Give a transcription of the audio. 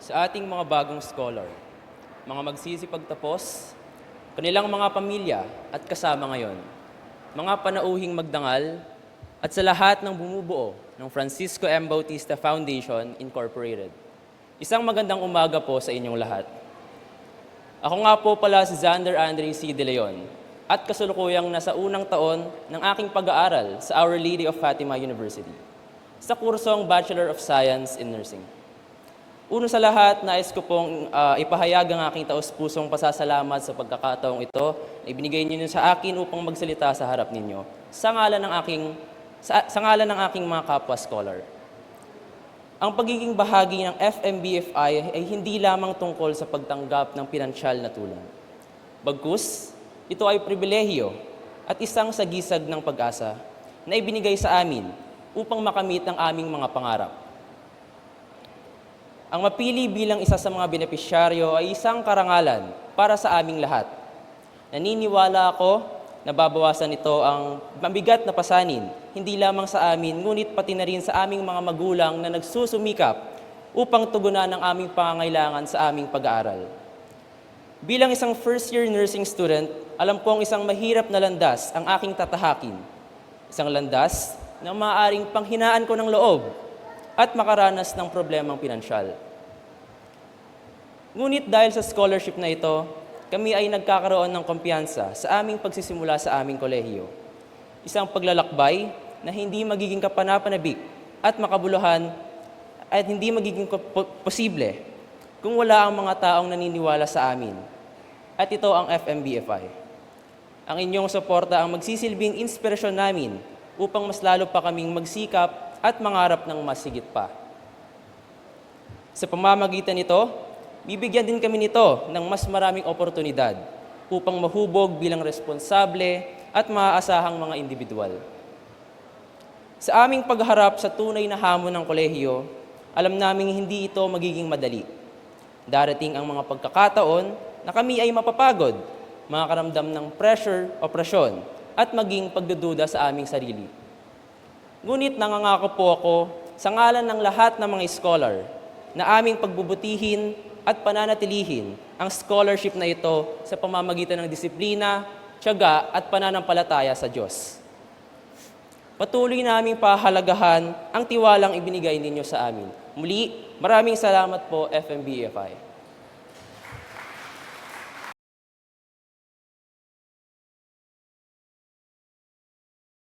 sa ating mga bagong scholar, mga magsisipagtapos, kanilang mga pamilya at kasama ngayon, mga panauhing magdangal, at sa lahat ng bumubuo ng Francisco M. Bautista Foundation Incorporated. Isang magandang umaga po sa inyong lahat. Ako nga po pala si Xander Andre C. De Leon at kasulukuyang nasa unang taon ng aking pag-aaral sa Our Lady of Fatima University sa kursong Bachelor of Science in Nursing. Uno sa lahat, nais ko pong ah, ipahayag ang aking taus-pusong pasasalamat sa pagkakataong ito na ibinigay ninyo sa akin upang magsalita sa harap ninyo sa ngalan ng aking, sa, sa ngalan ng aking mga kapwa scholar. Ang pagiging bahagi ng FMBFI ay hindi lamang tungkol sa pagtanggap ng pinansyal na tulong. Bagkus, ito ay pribilehiyo at isang sagisag ng pag-asa na ibinigay sa amin upang makamit ang aming mga pangarap. Ang mapili bilang isa sa mga benepisyaryo ay isang karangalan para sa aming lahat. Naniniwala ako na babawasan ito ang mabigat na pasanin, hindi lamang sa amin, ngunit pati na rin sa aming mga magulang na nagsusumikap upang tugunan ang aming pangangailangan sa aming pag-aaral. Bilang isang first-year nursing student, alam kong isang mahirap na landas ang aking tatahakin. Isang landas na maaaring panghinaan ko ng loob at makaranas ng problemang pinansyal. Ngunit dahil sa scholarship na ito, kami ay nagkakaroon ng kumpiyansa sa aming pagsisimula sa aming kolehiyo. Isang paglalakbay na hindi magiging kapanapanabik at makabuluhan at hindi magiging posible kung wala ang mga taong naniniwala sa amin. At ito ang FMBFI. Ang inyong suporta ang magsisilbing inspirasyon namin upang mas lalo pa kaming magsikap at mangarap ng mas higit pa. Sa pamamagitan nito, bibigyan din kami nito ng mas maraming oportunidad upang mahubog bilang responsable at maaasahang mga individual. Sa aming pagharap sa tunay na hamon ng kolehiyo, alam naming hindi ito magiging madali. Darating ang mga pagkakataon na kami ay mapapagod, makakaramdam ng pressure o presyon, at maging pagdududa sa aming sarili. Ngunit nangangako po ako sa ngalan ng lahat ng mga scholar na aming pagbubutihin at pananatilihin ang scholarship na ito sa pamamagitan ng disiplina, tiyaga at pananampalataya sa Diyos. Patuloy naming pahalagahan ang tiwalang ibinigay ninyo sa amin. Muli, maraming salamat po FMBFI.